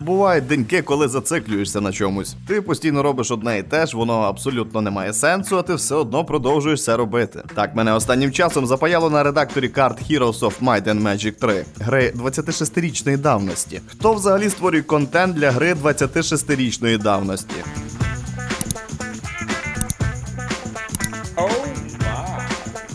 Бувають деньки, коли зациклюєшся на чомусь. Ти постійно робиш одне і те ж, воно абсолютно не має сенсу, а ти все одно продовжуєш це робити. Так мене останнім часом запаяло на редакторі карт Heroes of Might and Magic 3, гри 26-річної давності. Хто взагалі створює контент для гри 26-річної давності?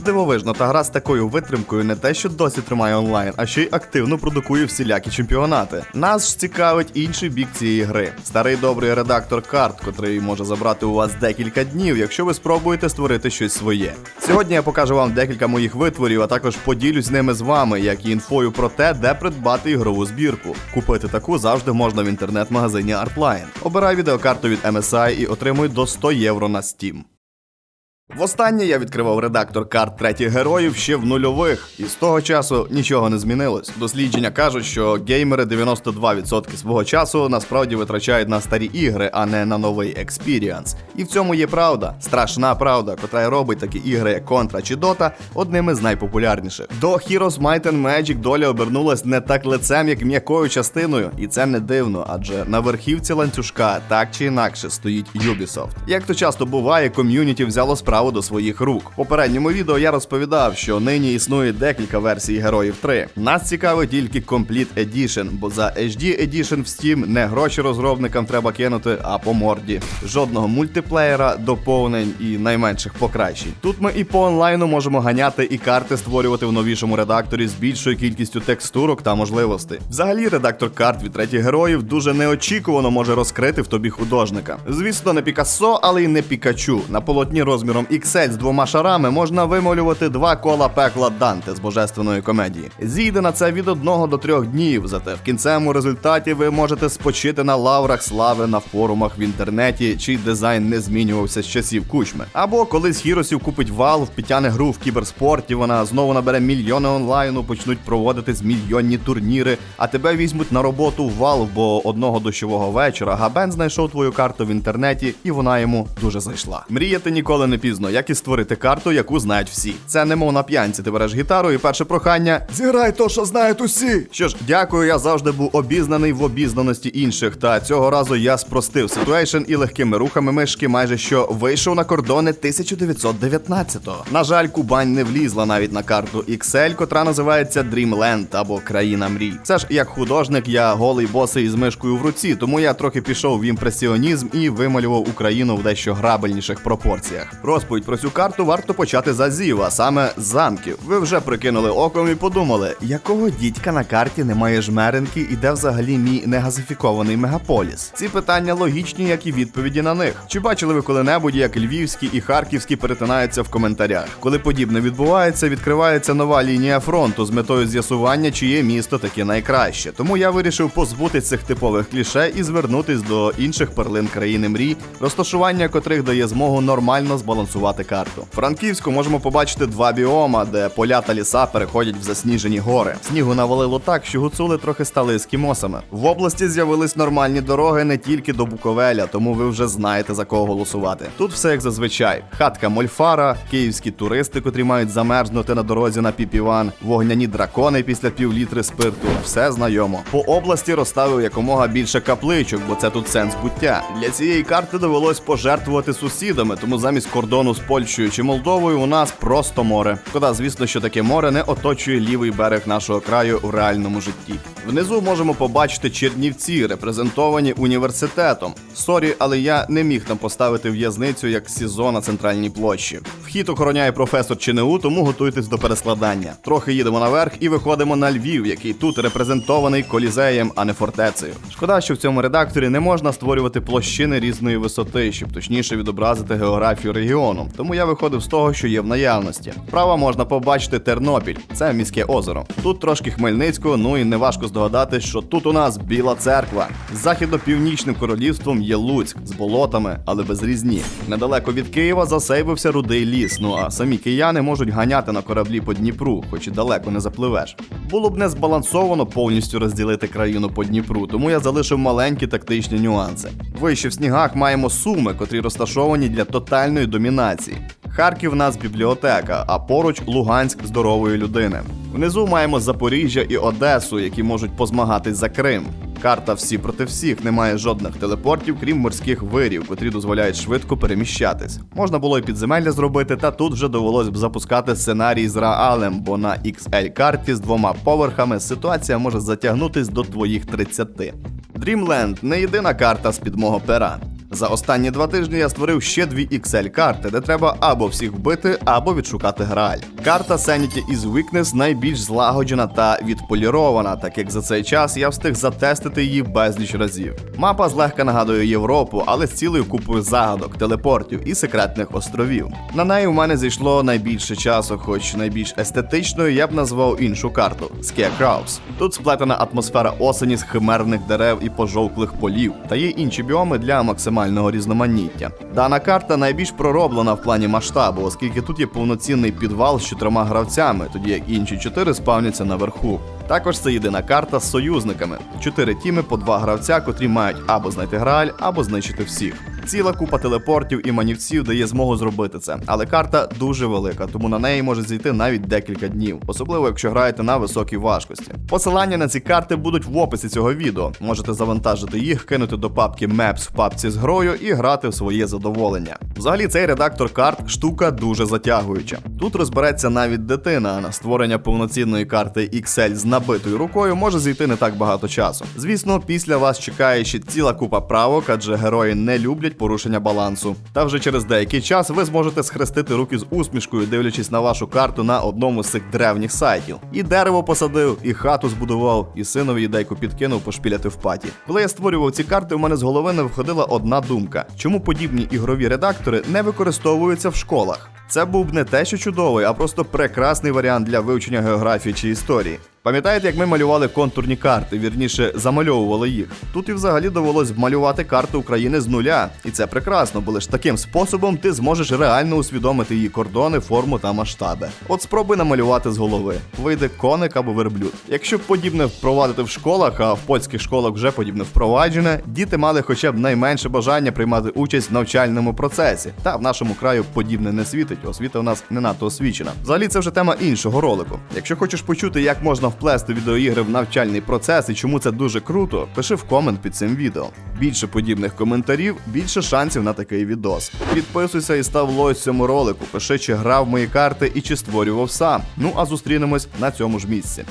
Дивовижно, та гра з такою витримкою не те, що досі тримає онлайн, а ще й активно продукує всілякі чемпіонати. Нас ж цікавить інший бік цієї гри. Старий добрий редактор карт, котрий може забрати у вас декілька днів, якщо ви спробуєте створити щось своє. Сьогодні я покажу вам декілька моїх витворів, а також поділюсь ними з вами, як і інфою про те, де придбати ігрову збірку. Купити таку завжди можна в інтернет-магазині Artline. Обирай відеокарту від MSI і отримуй до 100 євро на Steam. Востаннє я відкривав редактор карт третіх героїв ще в нульових, і з того часу нічого не змінилось. Дослідження кажуть, що геймери 92% свого часу насправді витрачають на старі ігри, а не на новий експіріанс. І в цьому є правда, страшна правда, котра й робить такі ігри, як Contra чи Dota, одними з найпопулярніших. До Heroes Might and Magic доля обернулась не так лицем, як м'якою частиною, і це не дивно, адже на верхівці ланцюжка так чи інакше стоїть Ubisoft. Як то часто буває, ком'юніті взяло справу до своїх рук. В попередньому відео я розповідав, що нині існує декілька версій героїв 3. Нас цікавить тільки Complete Edition, бо за HD Edition в Steam не гроші розробникам треба кинути, а по морді. Жодного мультиплеєра, доповнень і найменших покращень. Тут ми і по онлайну можемо ганяти і карти створювати в новішому редакторі з більшою кількістю текстурок та можливостей. Взагалі, редактор карт від третіх героїв дуже неочікувано може розкрити в тобі художника. Звісно, не Пікассо, але й не Пікачу. На полотні розміром XL з двома шарами можна вималювати два кола пекла Данте з божественної комедії. Зійде на це від одного до трьох днів. Зате в кінцевому результаті ви можете спочити на лаврах слави на форумах в інтернеті, чий дизайн не змінювався з часів кучми. Або колись хіросів купить Valve, підтягне гру в кіберспорті, вона знову набере мільйони онлайну, почнуть проводитись мільйонні турніри, а тебе візьмуть на роботу в Valve, бо одного дощового вечора Габен знайшов твою карту в інтернеті, і вона йому дуже зайшла. Мріяти ніколи не пізно, як і створити карту, яку знають всі. Це немов на п'янці. Ти береш гітару, і перше прохання зіграй то, що знають усі. Що ж, дякую, я завжди був обізнаний в обізнаності інших. Та цього разу я спростив ситуейшн і легкими рухами мишки майже що вийшов на кордони 1919-го. На жаль, Кубань не влізла навіть на карту XL, котра називається Dreamland або Країна мрій. Це ж як художник, я голий босий з мишкою в руці, тому я трохи пішов в імпресіонізм і вималював Україну в дещо грабельніших пропорціях. Розповідь про цю карту варто почати з Азів, а саме з замків. Ви вже прикинули оком і подумали, якого дідька на карті немає жмеренки і де взагалі мій негазифікований мегаполіс? Ці питання логічні, як і відповіді на них. Чи бачили ви коли-небудь, як львівські і харківські перетинаються в коментарях? Коли подібне відбувається, відкривається нова лінія фронту з метою з'ясування, чиє місто таке найкраще. Тому я вирішив позбутись цих типових кліше і звернутись до інших перлин країни мрій, розташування котрих дає змогу нормально збалансувати карту. В Франківську можемо побачити два біома, де поля та ліса переходять в засніжені гори. Снігу навалило так, що гуцули трохи стали ескімосами. В області з'явились нормальні дороги не тільки до Буковеля, тому ви вже знаєте за кого голосувати. Тут все як зазвичай: хатка Мольфара, київські туристи, котрі мають замерзнути на дорозі на піпіван, вогняні дракони після півлітри спирту. Все знайомо. По області розставив якомога більше капличок, бо це тут сенс буття. Для цієї карти довелось пожертвувати сусідами, тому замість кордону з Польщею чи Молдовою у нас просто море. Шкода, звісно, що таке море не оточує лівий берег нашого краю у реальному житті. Внизу можемо побачити Чернівці, репрезентовані університетом. Сорі, але я не міг там поставити в'язницю як СІЗО на центральній площі. Вхід охороняє професор ЧНУ, тому готуйтесь до перескладання. Трохи їдемо наверх і виходимо на Львів, який тут репрезентований колізеєм, а не фортецею. Шкода, що в цьому редакторі не можна створювати площини різної висоти, щоб точніше відобразити географію регіону. Тому я виходив з того, що є в наявності. Справа можна побачити Тернопіль, це міське озеро. Тут трошки Хмельницького, ну і неважко здогадатись, що тут у нас Біла церква. Західно-північним королівством є Луцьк з болотами, але без різні. Недалеко від Києва засейбився рудий ліс. Ну а самі кияни можуть ганяти на кораблі по Дніпру, хоч і далеко не запливеш. Було б не збалансовано повністю розділити країну по Дніпру, тому я залишив маленькі тактичні нюанси. Вище в снігах маємо суми, котрі розташовані для тотальної домінації. Харків в нас бібліотека, а поруч Луганськ здорової людини. Внизу маємо Запоріжжя і Одесу, які можуть позмагатись за Крим. Карта всі проти всіх, немає жодних телепортів, крім морських вирів, котрі дозволяють швидко переміщатись. Можна було і підземелля зробити, та тут вже довелось б запускати сценарій з Раалем, бо на XL карті з двома поверхами ситуація може затягнутись до твоїх 30. Dreamland не єдина карта з під мого пера. За останні два тижні я створив ще дві XL карти, де треба або всіх вбити, або відшукати грааль. Карта Sanity is Weakness найбільш злагоджена та відполірована, так як за цей час я встиг затестити її безліч разів. Мапа злегка нагадує Європу, але з цілою купою загадок, телепортів і секретних островів. На неї в мене зійшло найбільше часу, хоч найбільш естетичною я б назвав іншу карту Scarecrows. Тут сплетена атмосфера осені з химерних дерев і пожовклих полів, та є інші біоми для максимального різноманіття. Дана карта найбільш пророблена в плані масштабу, оскільки тут є повноцінний підвал з чотирма гравцями, тоді як інші чотири спавняться наверху. Також це єдина карта з союзниками: чотири тіми по два гравця, котрі мають або знайти грааль, або знищити всіх. Ціла купа телепортів і манівців дає змогу зробити це, але карта дуже велика, тому на неї може зійти навіть декілька днів, особливо якщо граєте на високій важкості. Посилання на ці карти будуть в описі цього відео. Можете завантажити їх, кинути до папки Maps в папці з грою і грати в своє задоволення. Взагалі, цей редактор карт штука дуже затягуюча. Тут розбереться навіть дитина, а на створення повноцінної карти XL з набитою рукою може зійти не так багато часу. Звісно, після вас чекає ще ціла купа правок, адже герої не люблять порушення балансу. Та вже через деякий час ви зможете схрестити руки з усмішкою, дивлячись на вашу карту на одному з цих древніх сайтів. І дерево посадив, і хату збудував, і синові ідейку підкинув пошпіляти в паті. Коли я створював ці карти, у мене з голови не виходила одна думка: чому подібні ігрові редактори не використовуються в школах? Це був не те, що чудовий, а просто прекрасний варіант для вивчення географії чи історії. Пам'ятаєте, як ми малювали контурні карти, вірніше замальовували їх? Тут і взагалі довелось малювати карту України з нуля, і це прекрасно, бо лише таким способом ти зможеш реально усвідомити її кордони, форму та масштаби. От спробуй намалювати з голови. Вийде коник або верблюд. Якщо подібне впровадити в школах, а в польських школах вже подібне впроваджене, діти мали хоча б найменше бажання приймати участь в навчальному процесі. Та в нашому краю подібне не світить, освіта у нас не надто освічена. Взагалі, це вже тема іншого ролику. Якщо хочеш почути, як можна вплести відеоігри в навчальний процес і чому це дуже круто, пиши в комент під цим відео. Більше подібних коментарів, більше шансів на такий відос. Підписуйся і став лось цьому ролику. Пиши, чи грав мої карти і чи створював сам. Ну а зустрінемось на цьому ж місці.